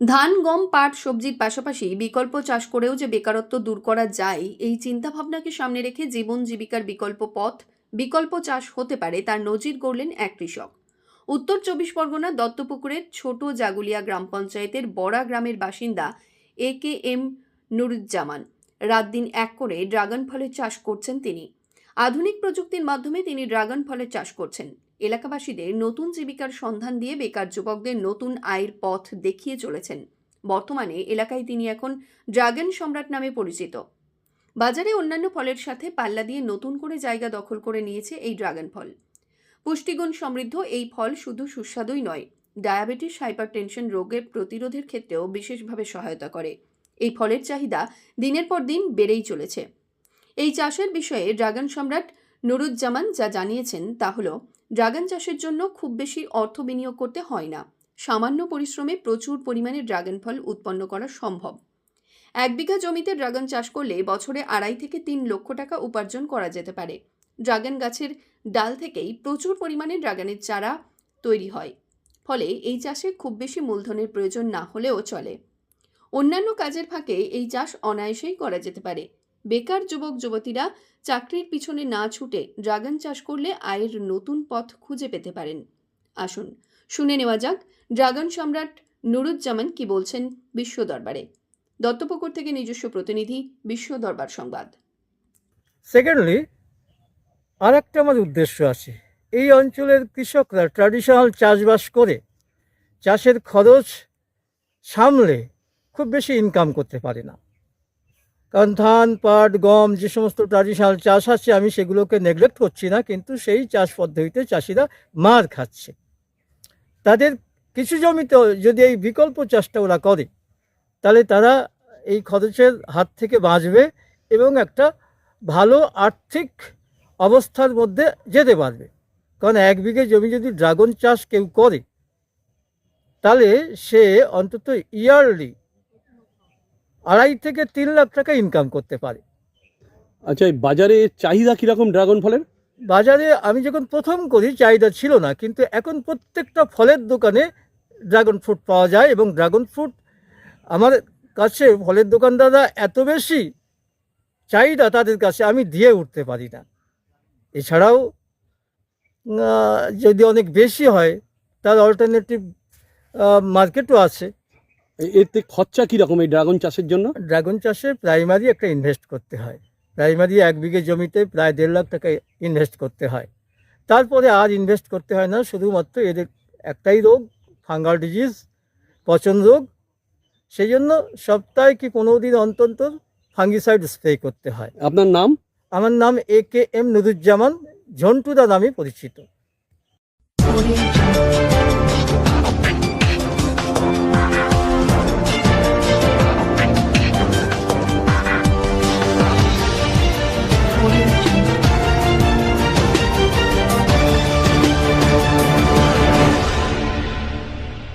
ধান, গম, পাট, সবজির পাশাপাশি বিকল্প চাষ করেও যে বেকারত্ব দূর করা যায়, এই চিন্তাভাবনাকে সামনে রেখে জীবন জীবিকার বিকল্প পথ, বিকল্প চাষ হতে পারে তার নজির গড়লেন এক কৃষক। উত্তর চব্বিশ পরগনার দত্তপুকুরের ছোট জাগুলিয়া গ্রাম পঞ্চায়েতের বড়া গ্রামের বাসিন্দা এ কে এম নুরুজ্জামান। রাত দিন এক করে ড্রাগন ফলের চাষ করছেন তিনি। আধুনিক প্রযুক্তির মাধ্যমে তিনি ড্রাগন ফলের চাষ করছেন। এলাকাবাসীদের নতুন জীবিকার সন্ধান দিয়ে বেকার যুবকদের নতুন আয়ের পথ দেখিয়ে চলেছেন। বর্তমানে এলাকায় তিনি এখন ড্রাগন সম্রাট নামে পরিচিত। বাজারে অন্যান্য ফলের সাথে পাল্লা দিয়ে নতুন করে জায়গা দখল করে নিয়েছে এই ড্রাগন ফল। পুষ্টিগুণ সমৃদ্ধ, এই ফল শুধু সুস্বাদুই নয়, ডায়াবেটিস, হাইপারটেনশন রোগের প্রতিরোধের ক্ষেত্রেও বিশেষভাবে সহায়তা করে। এই ফলের চাহিদা দিনের পর দিন বেড়েই চলেছে। এই চাষের বিষয়ে ড্রাগন সম্রাট নুরুজ্জামান যা জানিয়েছেন তা হল, ড্রাগন চাষের জন্য খুব বেশি অর্থ বিনিয়োগ করতে হয় না। সামান্য পরিশ্রমে প্রচুর পরিমাণে ড্রাগন ফল উৎপন্ন করা সম্ভব। এক বিঘা জমিতে ড্রাগন চাষ করলে বছরে আড়াই থেকে তিন লক্ষ টাকা উপার্জন করা যেতে পারে। ড্রাগন গাছের ডাল থেকেই প্রচুর পরিমাণে ড্রাগনের চারা তৈরি হয়। ফলে এই চাষে খুব বেশি মূলধনের প্রয়োজন না হলেও চলে। অন্যান্য কাজের ফাঁকে এই চাষ অনায়াসেই করা যেতে পারে। বেকার যুবক, যুবতীরা চাকরির পিছনে না ছুটে ড্রাগন চাষ করলে আয়ের নতুন পথ খুঁজে পেতে পারেন। আসুন, শুনে নেওয়া যাক ড্রাগন সম্রাট নুরুজ্জামান কি বলছেন বিশ্ব দরবারে। দত্তপুকুর থেকে নিজস্ব প্রতিনিধি বিশ্ব দরবার সংবাদ। সেকেন্ডলি আর একটা আমার উদ্দেশ্য আছে। এই অঞ্চলের কৃষকরা ট্র্যাডিশনাল চাষবাস করে চাষের খরচ সামলে খুব বেশি ইনকাম করতে পারে না। কারণ ধান, পাট, গম যে সমস্ত ট্র্যাডিশনাল চাষ আছে, আমি সেগুলোকে নেগলেক্ট করছি না, কিন্তু সেই চাষ পদ্ধতিতে চাষিরা মার খাচ্ছে। তাদের কিছু জমিতে যদি এই বিকল্প চাষটা ওরা করে, তাহলে তারা এই খরচের হাত থেকে বাঁচবে এবং একটা ভালো আর্থিক অবস্থার মধ্যে যেতে পারবে। কারণ এক বিঘে জমি যদি ড্রাগন চাষ কেউ করে তাহলে সে অন্তত ইয়ারলি আড়াই থেকে তিন লাখ টাকা ইনকাম করতে পারে। আচ্ছা এই বাজারে চাহিদা কীরকম ড্রাগন ফলের? বাজারে আমি যখন প্রথম করি চাহিদা ছিল না কিন্তু এখন প্রত্যেকটা ফলের দোকানে ড্রাগন ফ্রুট পাওয়া যায় এবং ড্রাগন ফ্রুট আমার কাছে ফলের দোকানদাররা এত বেশি চাহিদা তাদের কাছে আমি দিয়ে উঠতে পারি না। এছাড়াও যদি অনেক বেশি হয় তার অল্টারনেটিভ মার্কেটও আছে। এতে খরচা কীরকম এই ড্রাগন চাষের জন্য? ড্রাগন চাষে প্রাইমারি একটা ইনভেস্ট করতে হয়। প্রাইমারি এক বিঘে জমিতে প্রায় দেড় লাখ টাকা ইনভেস্ট করতে হয়। তারপরে আর ইনভেস্ট করতে হয় না শুধুমাত্র এদের একটাই রোগ ফাঙ্গাল ডিজিজ পচন রোগ। সেই জন্য সপ্তাহে কি পনেরো দিন অন্তত ফাঙ্গিসাইড স্প্রে করতে হয়। আপনার নাম? আমার নাম এ কে এম নুরুজ্জামান ঝন্টুদা নামে পরিচিত.